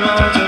Oh,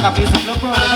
No